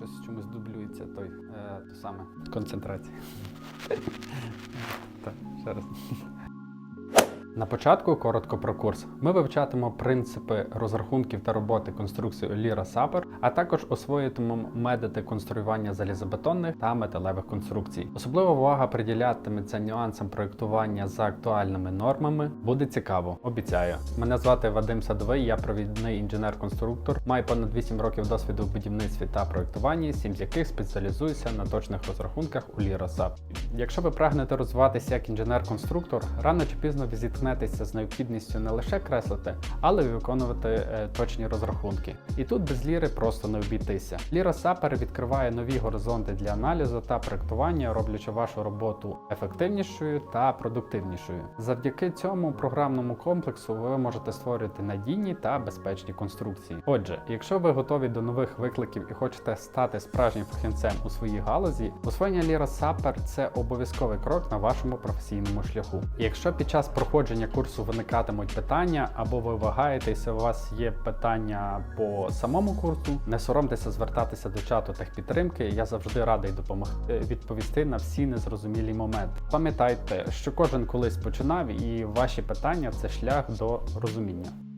щось чомусь дублюється той е, то саме концентрація. Так, ще раз. На початку коротко про курс. Ми вивчатимемо принципи розрахунків та роботи конструкції Ліра Сапер, а також освоїтимемо методи конструювання залізобетонних та металевих конструкцій. Особлива увага приділятиметься нюансам проєктування за актуальними нормами. Буде цікаво, обіцяю. Мене звати Вадим Садовий, я провідний інженер-конструктор. Маю понад 8 років досвіду в будівництві та проєктуванні, сім з яких спеціалізуюся на точних розрахунках у Ліра Сап. Якщо ви прагнете розвиватися як інженер-конструктор, рано чи пізно ви зіткнетеся з необхідністю не лише креслити, але й виконувати е, точні розрахунки. І тут без ліри просто не обійтися. Ліра Сапер відкриває нові горизонти для аналізу та проектування, роблячи вашу роботу ефективнішою та продуктивнішою. Завдяки цьому програмному комплексу ви можете створювати надійні та безпечні конструкції. Отже, якщо ви готові до нових викликів і хочете стати справжнім фахівцем у своїй галузі, освоєння Ліра Сапер це обов'язковий крок на вашому професійному шляху. Якщо під час проходження курсу виникатимуть питання, або ви вагаєтеся, у вас є питання по самому курсу, не соромтеся звертатися до чату техпідтримки. Я завжди радий допомогти відповісти на всі незрозумілі моменти. Пам'ятайте, що кожен колись починав, і ваші питання це шлях до розуміння.